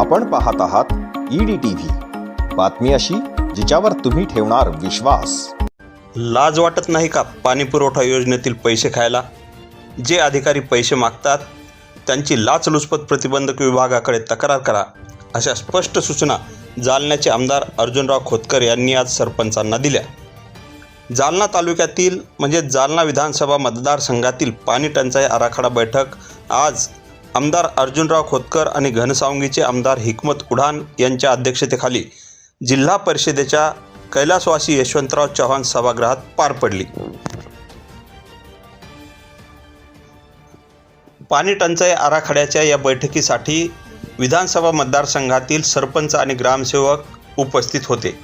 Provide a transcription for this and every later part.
आपण पाहत आहात ईडी टीव्ही. बातमी अशी जिच्यावर तुम्ही ठेवणार विश्वास. लाज वाटत नाही का पाणी पुरवठा योजनेतील पैसे खायला? जे अधिकारी पैसे मागतात त्यांची लाचलुचपत प्रतिबंधक विभागाकडे तक्रार करा अशा स्पष्ट सूचना जालन्याचे आमदार अर्जुनराव खोतकर यांनी आज सरपंचांना दिल्या. जालना तालुक्यातील म्हणजे जालना विधानसभा मतदारसंघातील पाणी टंचाई आराखडा बैठक आज आमदार अर्जुनराव खोतकर आणि घनसावंगीचे आमदार हिकमत उडान यांच्या अध्यक्षतेखाली जिल्हा परिषदेच्या कैलासवासी यशवंतराव चव्हाण सभागृहात पार पडली. पाणी टंचाई आराखड्याच्या या बैठकीसाठी विधानसभा मतदारसंघातील सरपंच आणि ग्रामसेवक उपस्थित होते.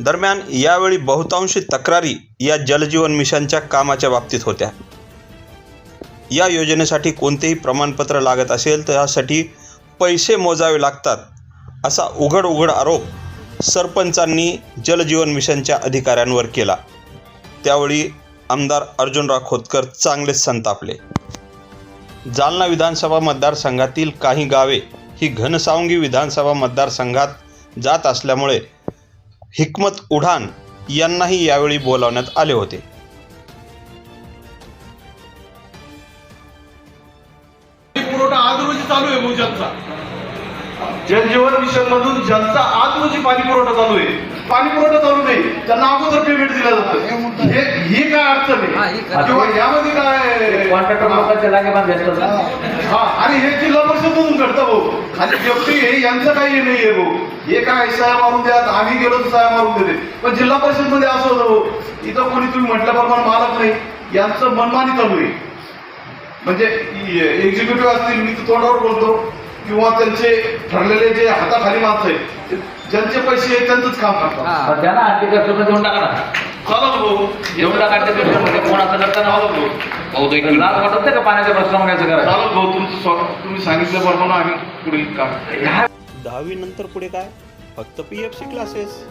दरम्यान यावेळी बहुतांशी तक्रारी या जलजीवन मिशनच्या कामाच्या बाबतीत होत्या. या योजनेसाठी कोणतेही प्रमाणपत्र लागत असेल तर यासाठी पैसे मोजावे लागतात असा उघड उघड आरोप सरपंचांनी जलजीवन मिशनच्या अधिकाऱ्यांवर केला. त्यावेळी आमदार अर्जुनराव खोतकर चांगलेच संतापले. जालना विधानसभा मतदारसंघातील काही गावे ही घनसावंगी विधानसभा मतदारसंघात जात असल्यामुळे हिकमत उढान यांनाही यावेळी बोलावण्यात आले होते. चालू आहे भाऊ जलचा. जलजीवन मिशन मधून जलचा आज रोजी पाणी पुरवठा चालू आहे. पाणी पुरवठा चालू नाही त्यांना अगोदर पेमेंट दिलं जातं. हे ही काय अडचण आहे? ही किंवा यामध्ये काय कॉन्ट्रॅक्टर. हा. आणि हे जिल्हा परिषदमधून घडतं भाऊ. खाली व्यक्ती हे यांचं काही हे नाहीये भाऊ. हे काय सह्या मारून द्या आम्ही गेलो तर सह्या मारून देते. पण जिल्हा परिषदमध्ये असं होतं भाऊ. इथं कोणी तुम्ही म्हटल्याप्रमाणे मालक नाही. यांचं मनमानी चालू आहे. म्हणजे एक्झिक्युटिव्ह असतील मी तोंडावर बोलतो. किंवा त्यांचे ठरलेले जे हाताखाली माणसं आहेत ज्यांचे पैसे आहेत त्यांचंच काम करतात. त्यांना आणखी कस्टमर देऊन टाका ना. चालत भाऊ. देऊन टाका त्या कस्टमर कोण असं करताना चालत भाऊ. लाज वाटत नाही का पाण्याच्या प्रश्न म्हणायचं करायचं चालत भाऊ तुमचं तुम्ही सांगितल्याप्रमाणे आम्ही पुढील काम दहावी नंतर पुढे काय? फक्त पी एफ सी क्लासेस